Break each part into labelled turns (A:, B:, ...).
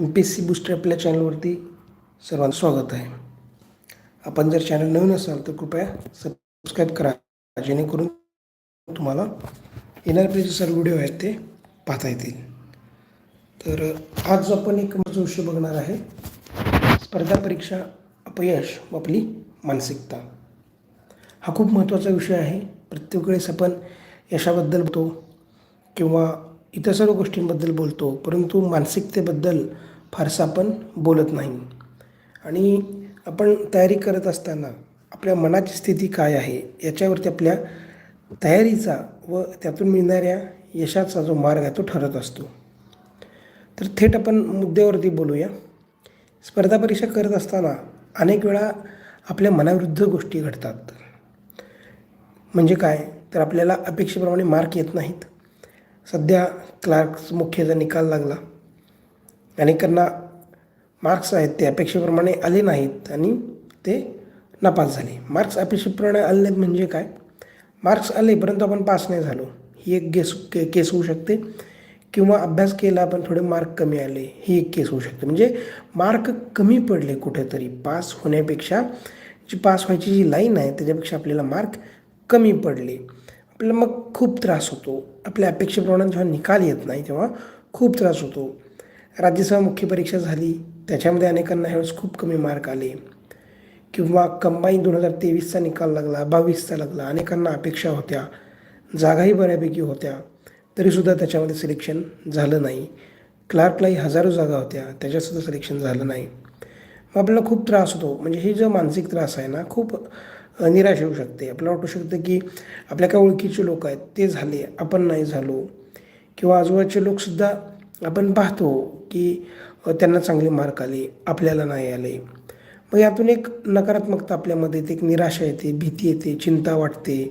A: M P S C booster आपल्या चॅनलवरती सर्वांचं स्वागत आहे. आपण जर चॅनल नवीन असाल तर कृपया सबस्क्राईब करा जेणेकरून तुम्हाला येणारे पी जे सर्व व्हिडिओ आहेत ते पाहता येतील. तर आज आपण एक महत्त्वाचा विषय बघणार आहे. स्पर्धा परीक्षा अपयश व आपली मानसिकता. हा खूप महत्त्वाचा विषय आहे. प्रत्येक वेळेस आपण यशाबद्दल बोलतो किंवा इतर सर्व गोष्टींबद्दल बोलतो परंतु मानसिकतेबद्दल फारसं आपण बोलत नाही. आणि आपण तयारी करत असताना आपल्या मनाची स्थिती काय आहे याच्यावरती आपल्या तयारीचा व त्यातून मिळणाऱ्या यशाचा जो मार्ग आहे तो ठरत असतो. तर थेट आपण मुद्द्यावरती बोलूया. स्पर्धा परीक्षा करत असताना अनेक वेळा आपल्या मनाविरुद्ध गोष्टी घडतात. म्हणजे काय? तर आपल्याला अपेक्षेप्रमाणे मार्क येत नाहीत. सध्या क्लार्क्स मुख्यचा निकाल लागला. अनेकांना मार्क्स आहेत ते अपेक्षेप्रमाणे आले नाहीत आणि ते नापास झाले. मार्क्स अपेक्षेप्रमाणे आले नाहीत म्हणजे काय? मार्क्स आले परंतु आपण पास नाही झालो. ही एक गेस के केस होऊ शकते. किंवा अभ्यास केला पण थोडे मार्क कमी आले ही एक केस होऊ शकते. म्हणजे मार्क कमी पडले कुठेतरी. पास होण्यापेक्षा जी पास व्हायची जी लाईन आहे त्याच्यापेक्षा आपल्याला मार्क कमी पडले. आपल्याला मग खूप त्रास होतो. आपल्या अपेक्षेप्रमाणे जेव्हा निकाल येत नाही तेव्हा खूप त्रास होतो. राज्यसभा मुख्य परीक्षा झाली. त्याच्यामध्ये अनेकांना ह्यावेळेस खूप कमी मार्क आले. किंवा कंबाईन दोन हजार तेवीसचा निकाल लागला बावीसचा लागला अनेकांना अपेक्षा होत्या. जागाही बऱ्यापैकी होत्या. तरीसुद्धा त्याच्यामध्ये सिलेक्शन झालं नाही. क्लार्कलाही हजारो जागा होत्या. त्याच्यातसुद्धा सिलेक्शन झालं नाही. मग आपल्याला खूप त्रास होतो. म्हणजे हे जो मानसिक त्रास आहे ना खूप निराश होऊ शकते. आपल्याला वाटू शकतं की आपल्या काय ओळखीचे लोक आहेत ते झाले आपण नाही झालो. किंवा आजूबाजूचे लोकसुद्धा आपण पाहतो की त्यांना चांगले मार्क आले आपल्याला नाही आले. मग यातून एक नकारात्मकता आपल्यामध्ये येते एक निराशा येते भीती येते चिंता वाटते.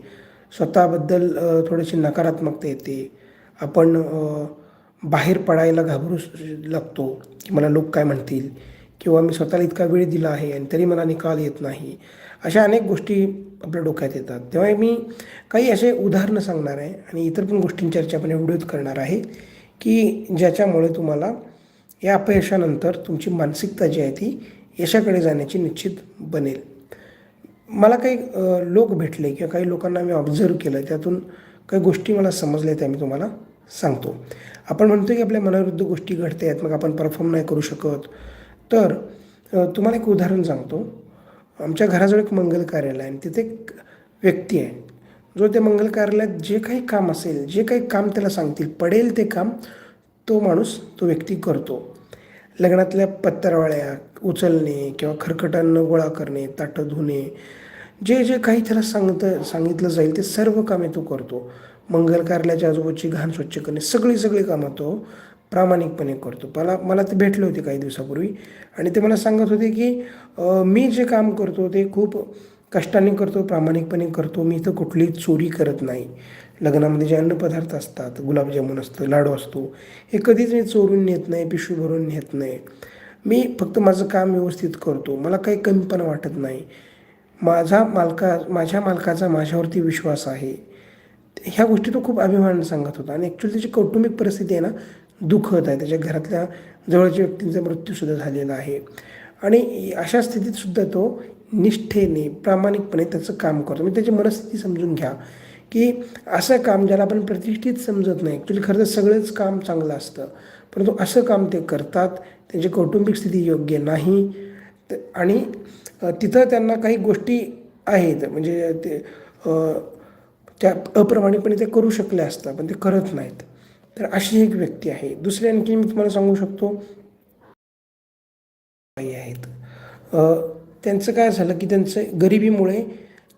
A: स्वतःबद्दल थोडीशी नकारात्मकता येते. आपण बाहेर पडायला घाबरू लागतो की मला लोक काय म्हणतील? किंवा मी स्वतःला इतका वेळ दिला आहे आणि तरी मला निकाल येत नाही. अशा अनेक गोष्टी आपल्या डोक्यात येतात. तेव्हा मी काही असे उदाहरणं सांगणार आहे आणि इतर पण गोष्टींची चर्चा आपण एवढीच करणार आहे. की ज्याच्यामुळे तुम्हाला या अपयशानंतर तुमची मानसिकता जी आहे ती यशाकडे जाण्याची निश्चित बनेल. मला काही लोक भेटले किंवा काही लोकांना मी ऑब्झर्व केलं त्यातून काही गोष्टी मला समजल्या त्या मी तुम्हाला सांगतो. आपण म्हणतो की आपल्या मनाविरुद्ध गोष्टी घडते आहेत मग आपण परफॉर्म नाही करू शकत. तर तुम्हाला एक उदाहरण सांगतो. आमच्या घराजवळ एक मंगल कार्यालय आहे आणि तिथे एक व्यक्ती आहे. जो त्या मंगल कार्यालयात जे काही काम असेल जे काही काम त्याला सांगतील पडेल ते काम तो माणूस तो व्यक्ती करतो. लग्नातल्या पत्तरवाळ्या उचलणे किंवा खरकटांना गोळा करणे ताटं धुणे जे जे काही त्याला सांगतं सांगितलं जाईल ते सर्व कामे तो करतो. मंगल कार्यालयाच्या आजूबाजूची घाण स्वच्छ करणे सगळी सगळी कामं तो प्रामाणिकपणे करतो. मला मला ते भेटले होते काही दिवसापूर्वी आणि ते मला सांगत होते की मी जे काम करतो ते खूप कष्टाने करतो प्रामाणिकपणे करतो. मी इथं कुठलीही चोरी करत नाही. लग्नामध्ये जे अन्नपदार्थ असतात गुलाबजामुन असतं लाडू असतो हे कधीच मी चोरून नेत नाही पिशवी भरून नेत नाही. मी फक्त माझं काम व्यवस्थित करतो. मला काही कमीपणा वाटत नाही. माझा मालका माझ्या मालकाचा माझ्यावरती विश्वास आहे. ह्या गोष्टी तो खूप अभिमान सांगत होता. आणि ॲक्च्युली त्याची कौटुंबिक परिस्थिती आहे ना दुःखद आहे. त्याच्या घरातल्या जवळच्या व्यक्तींचा मृत्यूसुद्धा झालेला आहे. आणि अशा स्थितीतसुद्धा तो निष्ठेने प्रामाणिकपणे त्याचं काम करतो. मी त्याची मनस्थिती समजून घ्या की असं काम ज्याला आपण प्रतिष्ठित समजत नाही ॲक्च्युली खरं तर सगळंच काम चांगलं असतं. परंतु असं काम ते करतात त्यांची कौटुंबिक स्थिती योग्य नाही. आणि तिथं त्यांना काही गोष्टी आहेत म्हणजे ते त्या अप्रमाणिकपणे ते करू शकले असतात पण ते करत नाहीत. तर अशी एक व्यक्ती आहे. दुसरी आणखी मी तुम्हाला सांगू शकतो आहेत. त्यांचं काय झालं की त्यांचं गरिबीमुळे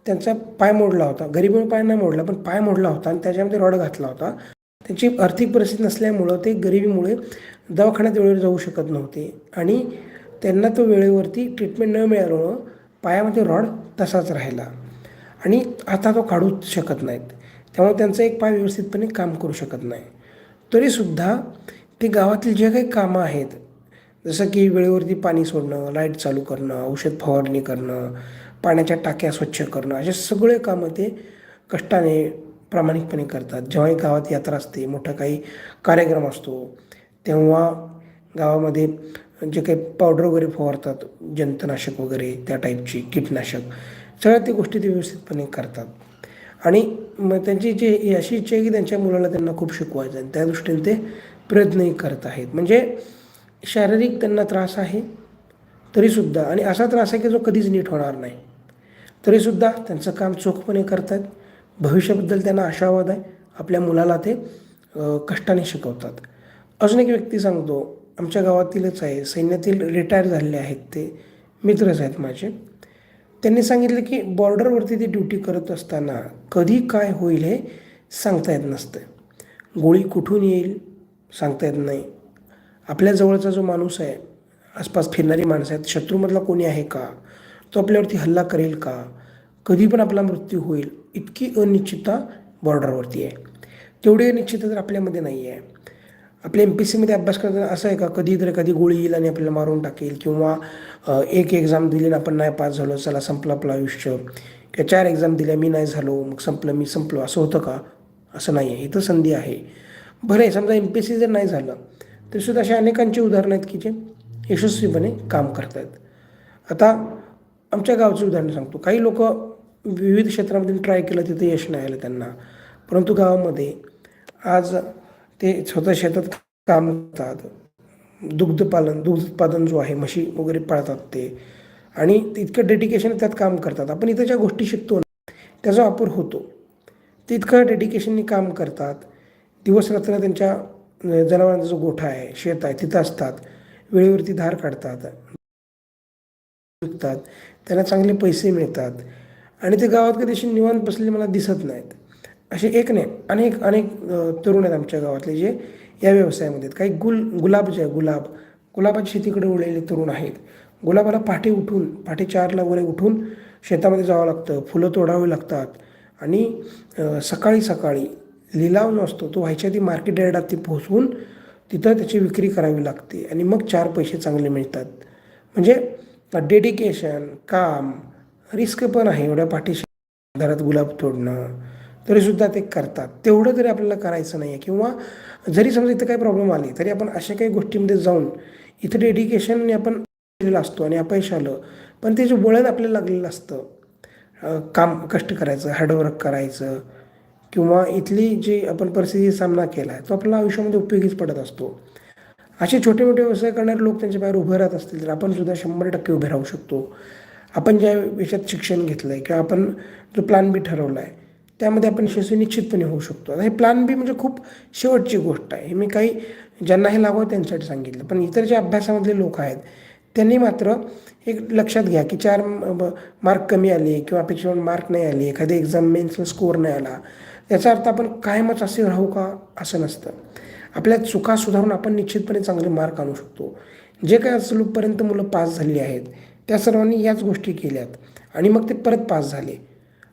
A: त्यांचा पाय मोडला होता. गरिबीमुळे पाय नाही मोडला पण पाय मोडला होता आणि त्याच्यामध्ये रॉड घातला होता. त्यांची आर्थिक परिस्थिती नसल्यामुळं ते गरिबीमुळे दवाखान्यात वेळेवर जाऊ शकत नव्हते आणि त्यांना तो वेळेवरती ट्रीटमेंट न मिळाल्यामुळं पायामध्ये रॉड तसाच राहिला आणि आता तो काढूच शकत नाहीत. त्यामुळे त्यांचा एक पाय व्यवस्थितपणे काम करू शकत नाही. तरीसुद्धा ते गावातील जे काही कामं आहेत जसं की वेळेवरती पाणी सोडणं लाइट चालू करणं औषध फवारणी करणं पाण्याच्या टाक्या स्वच्छ करणं असे सगळे कामं ते कष्टाने प्रामाणिकपणे करतात. जेव्हाही गावात यात्रा असते मोठा काही कार्यक्रम असतो तेव्हा गावामध्ये जे काही पावडर वगैरे फवारतात जंतनाशक वगैरे त्या टाईपची कीटनाशक सगळ्या त्या गोष्टी ते व्यवस्थितपणे करतात. आणि मग त्यांची जी अशी इच्छा आहे की त्यांच्या मुलाला त्यांना खूप शिकवायचं आणि त्या दृष्टीने ते प्रयत्नही करत आहेत. म्हणजे शारीरिक त्यांना त्रास आहे तरीसुद्धा. आणि असा त्रास आहे की जो कधीच नीट होणार नाही. तरीसुद्धा त्यांचं काम चोखपणे करतात. भविष्याबद्दल त्यांना आशावाद आहे. आपल्या मुलाला ते कष्टाने शिकवतात. अजून एक व्यक्ती सांगतो. आमच्या गावातीलच आहे. सैन्यातील रिटायर झालेले आहेत ते. मित्रच आहेत माझे. त्यांनी सांगितलं की बॉर्डरवरती ते ड्युटी करत असताना कधी काय होईल हे सांगता येत नसतं. गोळी कुठून येईल सांगता येत नाही. आपल्या जवळचा जो माणूस आहे आसपास फिरणारी माणसं आहेत शत्रूमधला कोणी आहे का? तो आपल्यावरती हल्ला करेल का? कधी पण आपला मृत्यू होईल इतकी अनिश्चितता बॉर्डरवरती आहे. तेवढी अनिश्चितता तर आपल्यामध्ये नाही आहे. आपल्या एम पी सीमध्ये अभ्यास करताना असं आहे का? कधी तर कधी गोळी येईल आणि आपल्याला मारून टाकेल किंवा एक एक्झाम दिली आणि आपण नाही पास झालो चला संपलं आपलं आयुष्य. किंवा चार एक्झाम दिल्या मी नाही झालो मग संपलं मी संपलो असं होतं का? असं नाही आहे. इथं संधी आहे. बरं आहे समजा एम पी सी जर नाही झालं तरीसुद्धा अशा अनेकांची उदाहरणं आहेत की जे यशस्वीपणे काम करतात आता आमच्या गावचं उदाहरण सांगतो. काही लोक विविध क्षेत्रामध्ये ट्राय केलं तिथे यश नाही आलं त्यांना. परंतु गावामध्ये आज ते स्वतः शेतात काम करतात. दुग्धपालन दूध उत्पादन जो आहे म्हशी वगैरे पाळतात ते. आणि इतकं डेडिकेशन त्यात काम करतात. आपण इथं ज्या गोष्टी शिकतो ना त्याचा वापर होतो. ते इतकं काम करतात. दिवस रात्र त्यांच्या जनावरांचा जो गोठा आहे शेत आहे तिथं असतात. वेळेवरती धार काढतात. विकतात. त्यांना चांगले पैसे मिळतात. आणि ते गावात कधी असे निवांत बसलेले मला दिसत नाहीत. असे एक नाही अनेक अनेक तरुण आहेत आमच्या गावातले जे या व्यवसायामध्ये आहेत. काही गुल गुलाब जे आहे गुलाब. गुलाबाच्या शेतीकडे वळलेले तरुण आहेत. गुलाबाला पहाटे उठून पहाटे चारला वगैरे उठून शेतामध्ये जावं लागतं. फुलं तोडावी लागतात. आणि सकाळी सकाळी लिलाव जो असतो तो व्हायच्या आधी मार्केट यार्डात ती पोहोचवून तिथं त्याची विक्री करावी लागते आणि मग चार पैसे चांगले मिळतात. म्हणजे डेडिकेशन काम रिस्क पण आहे एवढ्या पाठीशी. दरात गुलाब तोडणं तरीसुद्धा ते करतात. तेवढं तरी आपल्याला करायचं नाही आहे किंवा जरी समजा इथं काही प्रॉब्लेम आली तरी आपण अशा काही गोष्टींमध्ये जाऊन इथं डेडिकेशनने आपण केलेलं असतो आणि अपयश आलं पण ते जे वळण आपल्याला लागलेलं असतं काम कष्ट करायचं हार्डवर्क करायचं किंवा इथली जी आपण परिस्थितीचा सामना केला आहे तो आपल्या आयुष्यामध्ये उपयोगीच पडत असतो. असे छोटे मोठे व्यवसाय करणारे लोक त्यांच्या बाहेर उभे राहत असतील तर आपण सुद्धा शंभर टक्के उभे राहू शकतो. आपण ज्या विषयात शिक्षण घेतलं आहे किंवा आपण जो प्लॅन बी ठरवला आहे त्यामध्ये आपण यशस्वी निश्चितपणे होऊ शकतो. आता हे प्लॅन बी म्हणजे खूप शेवटची गोष्ट आहे. हे मी काही ज्यांना हे लागू त्यांच्यासाठी सांगितलं. पण इतर जे अभ्यासामधले लोक आहेत त्यांनी मात्र एक लक्षात घ्या की चार मार्क कमी आले किंवा अपेक्षा मार्क नाही आले एखाद्या एक्झाम मेन्सला स्कोअर नाही आला. याचा अर्थ आपण कायमच असे राहू का असं नसतं. आपल्या चुका सुधारून आपण निश्चितपणे चांगले मार्क आणू शकतो. जे काय आज मुलं पास झाली आहेत त्या सर्वांनी याच गोष्टी केल्यात आणि मग ते परत पास झाले.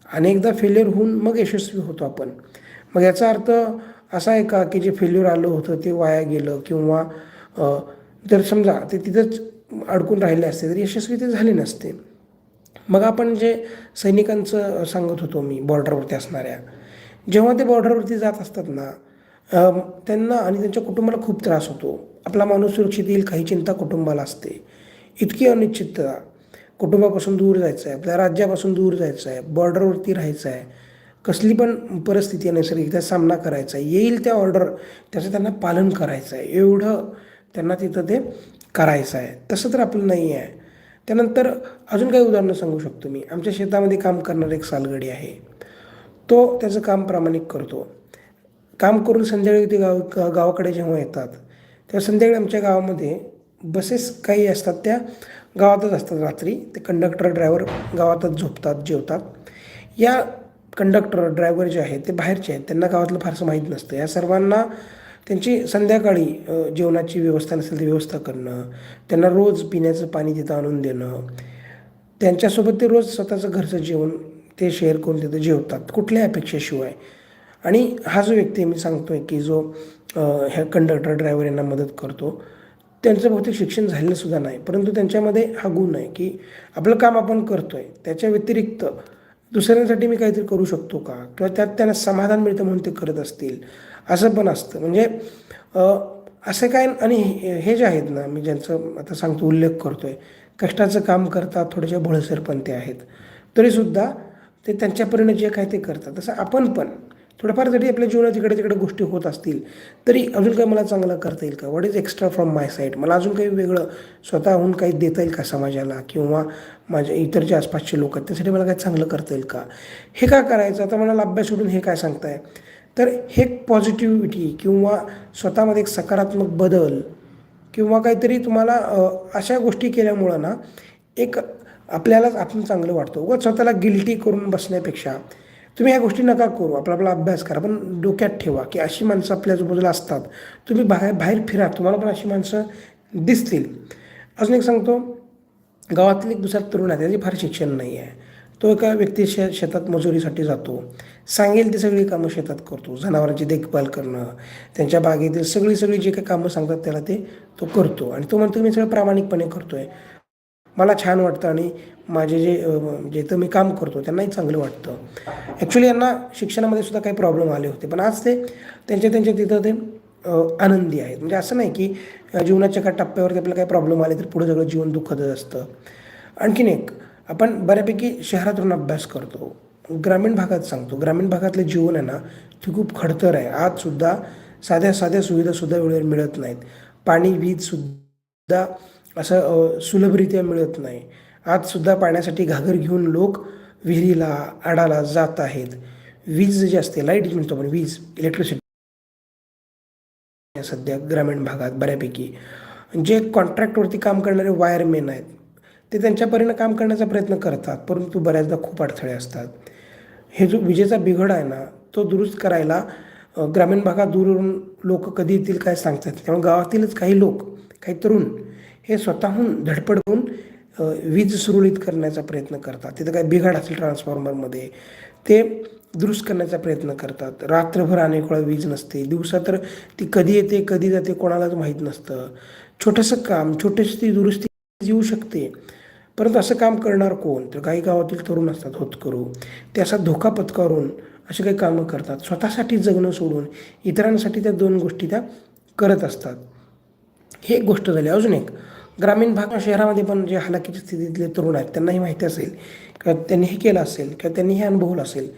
A: अनेकदा फेल्युअर होऊन मग यशस्वी होतो आपण. मग याचा अर्थ असा आहे का की जे फेल्युअर आलं होतं ते वाया गेलं किंवा जर समजा ते तिथंच अडकून राहिले असते तर यशस्वी ते झाले नसते. मग आपण जे सैनिकांचं सांगत होतो मी बॉर्डरवरती असणाऱ्या जेव्हा ते बॉर्डरवरती जात असतात ना त्यांना आणि त्यांच्या कुटुंबाला खूप त्रास होतो. आपला माणूस सुरक्षित येईल काही चिंता कुटुंबाला असते. इतकी अनिश्चितता. कुटुंबापासून दूर जायचं आहे आपल्या राज्यापासून दूर जायचं आहे बॉर्डरवरती राहायचं आहे कसली पण परिस्थिती आहे नैसर्गिक सामना करायचा. आहे येईल त्या ऑर्डर त्याचं त्यांना पालन करायचं आहे एवढं त्यांना तिथं ते करायचं आहे तसं तर आपलं नाही आहे. त्यानंतर अजून काही उदाहरणं सांगू शकतो मी. आमच्या शेतामध्ये काम करणारं एक सालगडी आहे. तो त्याचं काम प्रामाणिक करतो. काम करून संध्याकाळी ते गाव गावाकडे जेव्हा येतात तेव्हा संध्याकाळी आमच्या गावामध्ये बसेस काही असतात त्या गावातच असतात रात्री. ते कंडक्टर ड्रायव्हर गावातच झोपतात जेवतात. या कंडक्टर ड्रायव्हर जे आहेत ते बाहेरचे आहेत. त्यांना गावातलं फारसं माहीत नसतं. या सर्वांना त्यांची संध्याकाळी जेवणाची व्यवस्था नसेल ती व्यवस्था करणं त्यांना रोज पिण्याचं पाणी तिथं आणून देणं त्यांच्यासोबत ते रोज स्वतःचं घरचं जेवण ते शेअर करून तिथं जेवतात कुठल्याही अपेक्षेशिवाय. आणि हा जो व्यक्ती मी सांगतो आहे की जो ह्या कंडक्टर ड्रायव्हर यांना मदत करतो त्यांचं बहुतेक शिक्षण झालेलं सुद्धा नाही. परंतु त्यांच्यामध्ये हा गुण आहे की आपलं काम आपण करतो आहे त्याच्या व्यतिरिक्त दुसऱ्यांसाठी मी काहीतरी करू शकतो का? किंवा त्यात त्यांना समाधान मिळतं म्हणून ते करत असतील? असं पण असतं. म्हणजे असं असे काय आणि हे हे जे आहेत ना मी ज्यांचं आता सांगतो उल्लेख करतो आहे कष्टाचं काम करतात थोडेसे भोळसरपण ते आहेत. तरीसुद्धा ते त्यांच्यापर्यंत जे काय ते करतात. तसं आपण पण थोडंफार जरी आपल्या जीवनात इकडे तिकडे गोष्टी होत असतील तरी अजून काही मला चांगलं करता येईल का? What is extra from my side मला अजून काही वेगळं स्वतःहून काही देता येईल का समाजाला किंवा माझ्या इतर जे आसपासचे लोक आहेत त्यासाठी मला काही चांगलं करता येईल का? हे का करायचं? आता मला अभ्यास सोडून हे काय सांगताय? तर हे पॉझिटिव्हिटी किंवा स्वतःमध्ये एक सकारात्मक बदल किंवा काहीतरी तुम्हाला अशा गोष्टी केल्यामुळं ना एक आपल्यालाच आपण चांगलं वाटतं. उगाच स्वतःला गिल्टी करून बसण्यापेक्षा तुम्ही ह्या गोष्टी नका करू. आपला आपला अभ्यास करा. पण डोक्यात ठेवा की अशी माणसं आपल्या आजूबाजूला असतात. तुम्ही बाहेर बाहेर फिरा. तुम्हाला पण अशी माणसं दिसतील. अजून एक सांगतो. गावातील एक दुसरा तरुण आहे. त्याचे फार शिक्षण नाही आहे. तो एका व्यक्ती शे शेतात मजुरीसाठी जातो. सांगेल ती सगळी कामं शेतात करतो. जनावरांची देखभाल करणं त्यांच्या बागेतील सगळी सगळी जी काही कामं सांगतात त्याला ते तो करतो. आणि तो म्हणतो मी सगळं प्रामाणिकपणे करतो आहे मला छान वाटतं आणि माझे जे जेथं मी काम करतो त्यांनाही चांगलं वाटतं. ॲक्च्युली यांना शिक्षणामध्ये सुद्धा काही प्रॉब्लेम आले होते. पण आज ते त्यांच्या त्यांच्या तिथं ते आनंदी आहेत. म्हणजे असं नाही की जीवनाच्या एका टप्प्यावरती आपल्याला काही प्रॉब्लेम आले तर पुढं सगळं जीवन दुःखदच असतं. आणखीन एक आपण बऱ्यापैकी शहरातून अभ्यास करतो. ग्रामीण भागात सांगतो. ग्रामीण भागातलं जीवन आहे ना ते खूप खडतर आहे. आजसुद्धा साध्या साध्या सुविधासुद्धा वेळेवर मिळत नाहीत. पाणी वीजसुद्धा असं सुलभरित्या मिळत नाही. आजसुद्धा पाण्यासाठी घागर घेऊन लोक विहिरीला आडाला जात आहेत. वीज जी असते लाइट म्हणतो आपण वीज इलेक्ट्रिसिटी सध्या ग्रामीण भागात बऱ्यापैकी. जे कॉन्ट्रॅक्टवरती काम करणारे वायरमेन आहेत ते त्यांच्यापरीनं काम करण्याचा प्रयत्न करतात परंतु बऱ्याचदा खूप अडथळे असतात. हे जो विजेचा बिघड आहे ना तो दुरुस्त करायला ग्रामीण भागात दूरवरून लोक कधी येतील काय सांगतात त्यामुळे गावातीलच काही लोक काही तरुण हे स्वतःहून धडपड होऊन वीज सुरळीत करण्याचा प्रयत्न करतात. तिथं काय बिघाड असेल ट्रान्सफॉर्मरमध्ये ते दुरुस्त करण्याचा प्रयत्न करतात. रात्रभर अनेक वेळा वीज नसते. दिवसा तर ती कधी येते कधी जाते कोणालाच माहीत नसतं. छोटंसं काम छोटीशी ती दुरुस्ती येऊ शकते. परंतु असं काम करणार कोण? तर काही गावातील तरुण असतात होतकरू. ते असा धोका पत्करून अशी काही कामं करतात. स्वतःसाठी जगणं सोडून इतरांसाठी त्या दोन गोष्टी त्या करत असतात. ही एक गोष्ट झाली. अजून एक ग्रामीण भाग शहरामध्ये पण जे हालाकीच्या स्थितीतले तरुण आहेत त्यांनाही माहिती असेल किंवा त्यांनी हे केलं असेल किंवा त्यांनी हे अनुभवलं असेल.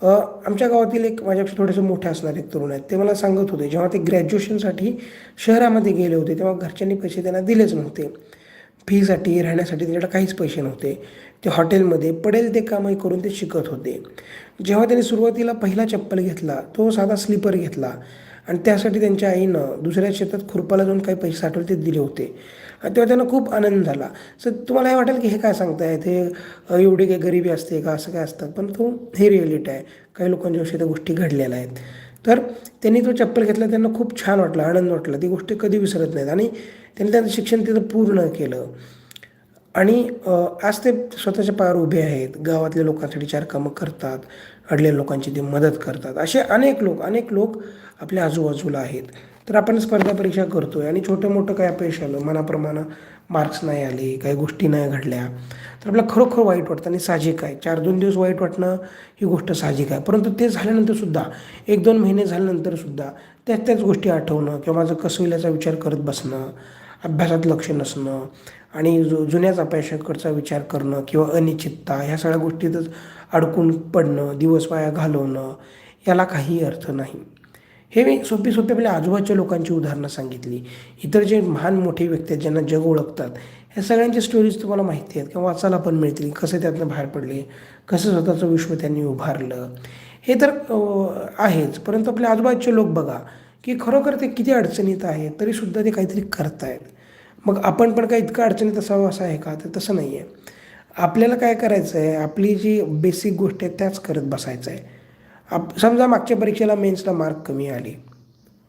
A: आमच्या गावातील एक माझ्यापेक्षा थोडेसे मोठे असणारे एक तरुण आहेत. ते मला सांगत होते जेव्हा ते ग्रॅज्युएशनसाठी शहरामध्ये गेले होते तेव्हा घरच्यांनी पैसे त्यांना दिलेच नव्हते. फीसाठी राहण्यासाठी त्यांच्याकडे काहीच पैसे नव्हते. ते हॉटेलमध्ये पडेल ते कामही करून ते शिकत होते. जेव्हा त्यांनी सुरुवातीला पहिला चप्पल घेतला तो साधा स्लीपर घेतला आणि त्यासाठी त्यांच्या आईनं दुसऱ्या शेतात खुरपाला जाऊन काही पैसे साठवले ते दिले होते. आणि तेव्हा त्यांना खूप आनंद झाला. सर तुम्हाला हे वाटेल की हे काय सांगतायत? हे एवढी काही गरिबी असते का? असं काय असतात पण तो हे रिअलिटी आहे. काही लोकांच्या विषयी त्या गोष्टी घडलेल्या आहेत. तर त्यांनी तो चप्पल घेतला त्यांना खूप छान वाटलं आनंद वाटला. ती गोष्ट कधी विसरत नाहीत. आणि त्यांनी त्यांचं शिक्षण तिथं पूर्ण केलं. आणि आज ते स्वतःच्या पायावर उभे आहेत. गावातल्या लोकांसाठी चार कामं करतात. अडलेल्या लोकांची ते मदत करतात. असे अनेक लोक अनेक लोक आपल्या आजूबाजूला आहेत. तर आपण स्पर्धा परीक्षा करतो आहे आणि छोटं मोठं काय अपयश आलं मनाप्रमाणे मार्क्स नाही आले काही गोष्टी नाही घडल्या तर आपल्याला खरोखर वाईट वाटतं आणि साहजिक आहे. चार दोन दिवस वाईट वाटणं ही गोष्ट साहजिक आहे. परंतु ते झाल्यानंतरसुद्धा एक दोन महिने झाल्यानंतरसुद्धा त्याच त्याच गोष्टी आठवणं किंवा माझं कसविल्याचा विचार करत बसणं अभ्यासात लक्ष नसणं आणि जु जुन्याच अपयशाकडचा विचार करणं किंवा अनिश्चितता ह्या सगळ्या गोष्टीतच अडकून पडणं दिवस वाया घालवणं याला काही अर्थ नाही. हे मी सोपी सोपी आपल्या आजूबाजूच्या लोकांची उदाहरणं सांगितली. इतर जे महान मोठे व्यक्ती आहेत ज्यांना जग ओळखतात ह्या सगळ्यांच्या स्टोरीज तुम्हाला माहिती आहेत किंवा वाचायला पण मिळतील कसं त्यातनं बाहेर पडले कसं स्वतःचं विश्व त्यांनी उभारलं हे तर आहेच. परंतु आपल्या आजूबाजूचे लोक बघा की खरोखर ते किती अडचणीत आहेत तरीसुद्धा ते काहीतरी करतायत. मग आपण पण काय इतकं अडचणीत असावं असं आहे का? तर तसं नाही आहे आपल्याला काय करायचं आहे आपली जी बेसिक गोष्ट आहे त्याच करत बसायचं आहे आप समजा मागच्या परीक्षेला मेन्सला मार्क कमी आले.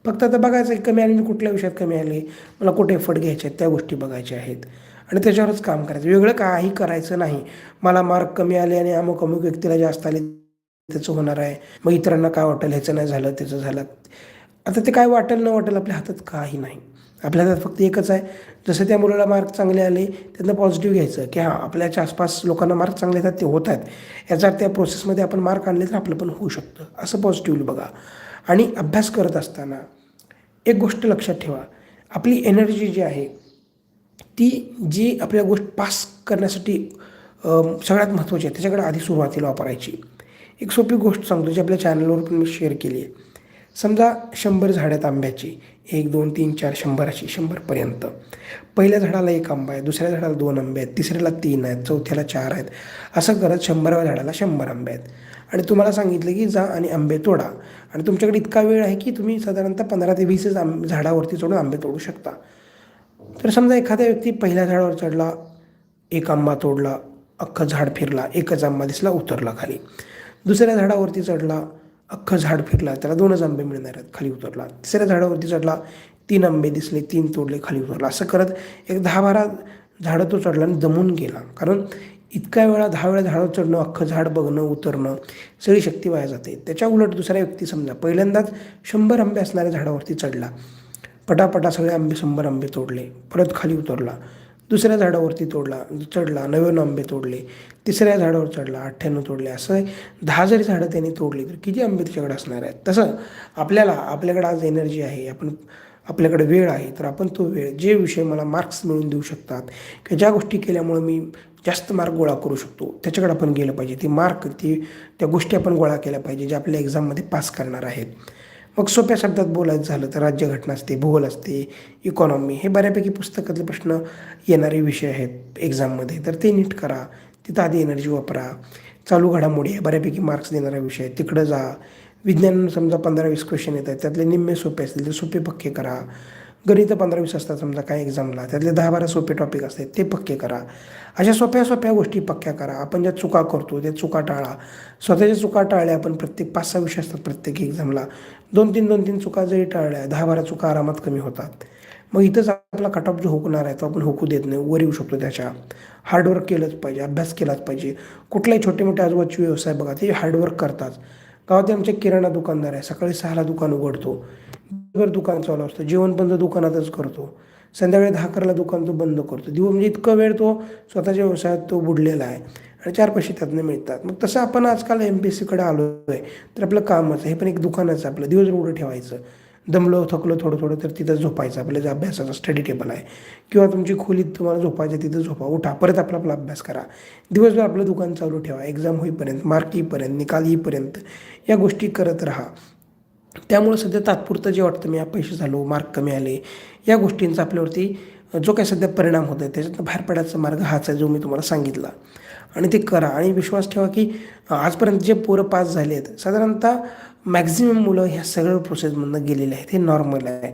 A: फक्त आता बघायचं आहे कमी आले मी कुठल्या विषयात कमी आले? मला कुठे एफर्ट घ्यायचे आहेत? त्या गोष्टी बघायच्या आहेत. आणि त्याच्यावरच काम करायचं. वेगळं काही करायचं नाही. मला मार्क कमी आले आणि अमुक अमुक व्यक्तीला जास्त आले त्याचं होणार आहे. मग इतरांना काय वाटेल? ह्याचं नाही झालं त्याचं झालं. आता ते काय वाटेल न वाटेल आपल्या हातात काही नाही. आपल्या त्यात फक्त एकच आहे. जसं त्या मुलाला मार्क चांगले आले त्यांना पॉझिटिव्ह घ्यायचं की हां आपल्याच्या आसपास लोकांना मार्क चांगले येतात ते होत आहेत याचा त्या प्रोसेसमध्ये आपण मार्क आणले तर आपलं पण होऊ शकतं. असं पॉझिटिव्हली बघा. आणि अभ्यास करत असताना एक गोष्ट लक्षात ठेवा. आपली एनर्जी जी आहे ती जी आपल्या गोष्ट पास करण्यासाठी सगळ्यात महत्त्वाची आहे त्याच्याकडे आधी सुरुवातीला वापरायची. एक सोपी गोष्ट सांगतो जी आपल्या चॅनलवर पण मी शेअर केली आहे. समजा शंभर झाडं आहेत आंब्याची. एक दोन तीन चार शंभर अशी शंभरपर्यंत पहिल्या झाडाला एक आंबा आहे दुसऱ्या झाडाला दोन आंबे आहेत तिसऱ्याला तीन आहेत चौथ्याला चार आहेत. असं करत शंभराव्या झाडाला शंभर आंबे आहेत. आणि तुम्हाला सांगितलं की जा आणि आंबे तोडा. आणि तुमच्याकडे इतका वेळ आहे की तुम्ही साधारणतः पंधरा ते वीसच आंब झाडावरती चढून आंबे तोडू शकता. तर समजा एखाद्या व्यक्ती पहिल्या झाडावर चढला एक आंबा तोडला अख्खं झाड फिरला एकच आंबा दिसला उतरला खाली. दुसऱ्या झाडावरती चढला अख्खं झाड फिरला त्याला दोनच आंबे मिळणार आहेत खाली उतरला. तिसऱ्या झाडावरती चढला तीन आंबे दिसले तीन तोडले खाली उतरला. असं करत एक दहा बारा झाडं तो चढला आणि दमून गेला. कारण इतक्या वेळा दहा वेळा झाडं चढणं अख्खं झाड बघणं उतरणं सगळी शक्ती वाया जाते. त्याच्या उलट दुसऱ्या व्यक्ती समजा पहिल्यांदाच शंभर आंबे असणाऱ्या झाडावरती चढला. पटापटा सगळे आंबे शंभर आंबे तोडले. परत खाली उतरला. दुसऱ्या झाडावरती तोडला चढला नव्याण्णव आंबे तोडले तिसऱ्या झाडावर चढला अठ्ठ्याण्णव तोडले असं दहा जरी झाडं त्यांनी तोडली तर किती आंबे त्याच्याकडे असणार आहेत? तसं आपल्याला आपल्याकडे आज एनर्जी आहे आपण आपल्याकडे वेळ आहे तर आपण तो वेळ जे विषय मला मार्क्स मिळवून देऊ शकतात किंवा ज्या गोष्टी केल्यामुळे मी जास्त मार्क गोळा करू शकतो त्याच्याकडे आपण गेलं पाहिजे. ते मार्क ती त्या गोष्टी आपण गोळा केल्या पाहिजे ज्या आपल्या एक्झाममध्ये पास करणार आहेत. मग सोप्या शब्दात बोलायचं झालं तर राज्यघटना असते भूगोल असते इकॉनॉमी हे बऱ्यापैकी पुस्तकातले प्रश्न येणारे विषय आहेत एक्झाममध्ये तर ते नीट करा तिथं आधी एनर्जी वापरा चालू घडामोडी आहे बऱ्यापैकी मार्क्स देणारा विषय आहे तिकडं जा. विज्ञान समजा पंधरा वीस क्वेश्चन येत आहेत त्यातले निम्मे सोपे असतील ते सोपे पक्के करा. गणितं पंधरा वीस असतात समजा काय एक्झामला त्यातले दहा बारा सोपे टॉपिक असतात ते पक्के करा. अशा सोप्या सोप्या गोष्टी पक्क्या करा. आपण ज्या चुका करतो त्या चुका टाळा. स्वतःच्या चुका टाळल्या आपण प्रत्येक पाच सहा विषय असतात प्रत्येक एक्झामला दोन तीन दोन तीन चुका जरी टाळल्या दहा बारा चुका आरामात कमी होतात. मग इथंच आपला कट ऑफ जो होकणार आहे तो आपण होकू देत नाही. वर येऊ शकतो त्याच्या. हार्डवर्क केलंच पाहिजे अभ्यास केलाच पाहिजे. कुठलाही छोटे मोठे आजूबाजूचे व्यवसाय बघा ते हार्डवर्क करतात. गावात आमचे किराणा दुकानदार आहे सकाळी सहाला दुकान उघडतो. दिवसभर दुकान चालू असतं. जेवण पण तो दुकानातच करतो. संध्याकाळी दहा अकराला दुकान तो बंद करतो. दिवस म्हणजे इतका वेळ तो स्वतःच्या व्यवसायात तो बुडलेला आहे. आणि चार पैसे त्यातनं मिळतात. मग तसं आपण आजकाल एम पी एस सीकडे आलो आहे तर आपलं कामच हे पण एक दुकानच आपलं. दिवसभर उडं ठेवायचं? दमलो थकलो थोडं थोडं तर तिथं झोपायचं. आपल्या जे अभ्यासाचा स्टडी टेबल आहे. किंवा तुमची खोलीत तुम्हाला झोपायचं तिथं झोपा. उठा. परत आपला आपला अभ्यास करा. दिवसभर आपलं दुकान चालू ठेवा. एक्झाम होईपर्यंत मार्क येईपर्यंत निकाल येईपर्यंत या गोष्टी करत राहा. त्यामुळं सध्या तात्पुरतं जे वाटतं मी अपयशी झालो मार्क कमी आले या गोष्टींचा आपल्यावरती जो काही सध्या परिणाम होत आहे त्याच्यातनं बाहेर पडायचा मार्ग हाच आहे जो मी तुम्हाला सांगितला. आणि ते करा. आणि विश्वास ठेवा की आजपर्यंत जे पोरं पास झाले आहेत साधारणतः मॅक्झिमम मुलं ह्या सगळ्या प्रोसेसमधनं गेलेले आहेत. हे नॉर्मल आहे.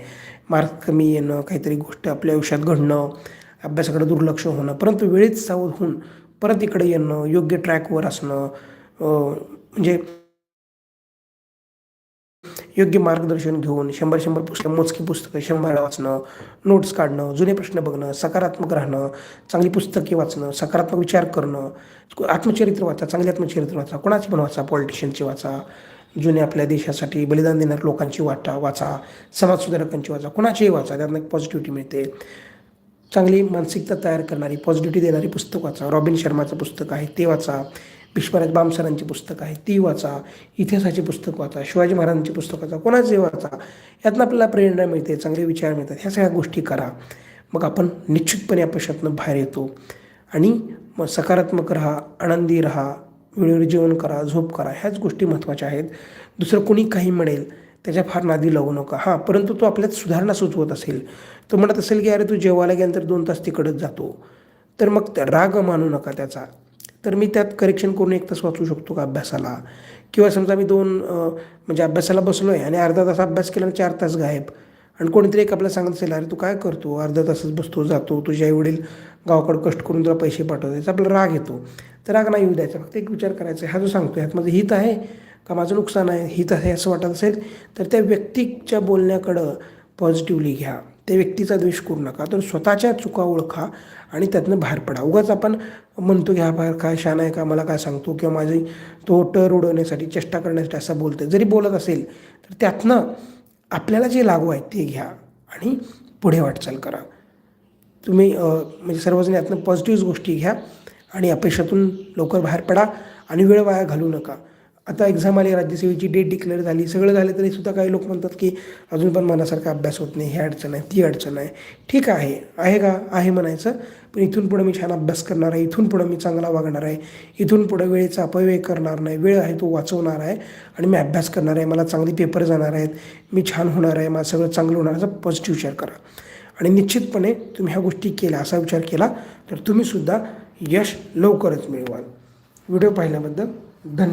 A: मार्क कमी येणं काहीतरी गोष्ट आपल्या आयुष्यात घडणं अभ्यासाकडे दुर्लक्ष होणं परंतु वेळेत सावध होऊन परत इकडे येणं योग्य ट्रॅकवर असणं म्हणजे योग्य मार्गदर्शन घेऊन शंभर शंभर पुस्तकं मोजकी पुस्तकं शंभर वाचणं नोट्स काढणं जुने प्रश्न बघणं सकारात्मक राहणं चांगली पुस्तके वाचणं सकारात्मक विचार करणं आत्मचरित्र वाचा चांगले आत्मचरित्र वाचा कोणाची पण वाचा पॉलिटिशियनची वाचा जुने आपल्या देशासाठी बलिदान देणाऱ्या लोकांची वाटा वाचा समाजसुधारकांची वाचा कोणाचीही वाचा त्यातनं एक पॉझिटिव्हिटी मिळते. चांगली मानसिकता तयार करणारी पॉझिटिव्हिटी देणारी पुस्तक वाचा. रॉबिन शर्माचं पुस्तक आहे ते वाचा. विश्वराज बामसरांची पुस्तकं आहे ती वाचा इतिहासाची पुस्तक वाचा शिवाजी महाराजांची पुस्तक वाचा कोणाचे वाचा यातनं आपल्याला प्रेरणा मिळते चांगले विचार मिळतात ह्या सगळ्या गोष्टी करा. मग आपण निश्चितपणे अपयशातनं बाहेर येतो. आणि मग सकारात्मक राहा आनंदी राहा वेळेवर जेवण करा झोप करा ह्याच गोष्टी महत्त्वाच्या आहेत. दुसरं कोणी काही म्हणेल त्याच्या फार नादी लागू नका. हां परंतु तो आपल्यात सुधारणा सुचवत असेल. तो म्हणत असेल की अरे तू जेवायला गेल्यानंतर दोन तास तिकडंच जातो. तर मग त्या राग मानू नका त्याचा. तर मी त्यात करेक्शन करून एक तास वाचू शकतो का अभ्यासाला? किंवा समजा मी दोन म्हणजे अभ्यासाला बसलो आहे आणि अर्धा तास अभ्यास केला आणि चार तास गायब. आणि कोणीतरी एक आपल्याला सांगत असेल अरे तू काय करतो? अर्धा तासच बसतो जातो. तुझे आईवडील गावाकडं कष्ट करून तुला पैसे पाठवतो याचा आपला राग येतो. तर राग नाही येऊ द्यायचा. फक्त एक विचार करायचा हा जो सांगतो ह्यात माझं हित आहे का माझं नुकसान आहे? हित आहे असं वाटत असेल तर त्या व्यक्तीच्या बोलण्याकडं पॉझिटिव्हली घ्या. त्या व्यक्तीचा द्वेष करू नका. तर स्वतःच्या चुका ओळखा आणि त्यातनं बाहेर पडा. उगाच आपण म्हणतो की हा बाहेर काय शान आहे का मला काय सांगतो? किंवा माझी तो टर उडवण्यासाठी चेष्टा करण्यासाठी असं बोलतं जरी बोलत असेल तर त्यातनं आपल्याला जे लागू आहे ते घ्या आणि पुढे वाटचाल करा. तुम्ही म्हणजे सर्वजण यातनं पॉझिटिव्ह गोष्टी घ्या आणि अपेक्षातून लवकर बाहेर पडा आणि वेळ वाया घालू नका. आता एक्झाम आली राज्यसेवेची डेट डिक्लेअर झाली सगळं झालं तरी सुद्धा काही लोक म्हणतात की अजून पण मनासारखा अभ्यास होत नाही ही अडचण आहे ती अडचण आहे. ठीक आहे आहे का? आहे म्हणायचं. पण इथून पुढं मी छान अभ्यास करणार आहे इथून पुढं मी चांगला वागणार आहे इथून पुढं वेळेचा अपव्यय करणार नाही वेळ आहे तो वाचवणार आहे आणि मी अभ्यास करणार आहे मला चांगले पेपर जाणार आहेत मी छान होणार आहे मला सगळं चांगलं होणार असं पॉझिटिव्ह विचार करा. आणि निश्चितपणे तुम्ही ह्या गोष्टी केल्या असा विचार केला तर तुम्हीसुद्धा यश लवकरच मिळवाल. व्हिडिओ पाहिल्याबद्दल धन्यवाद.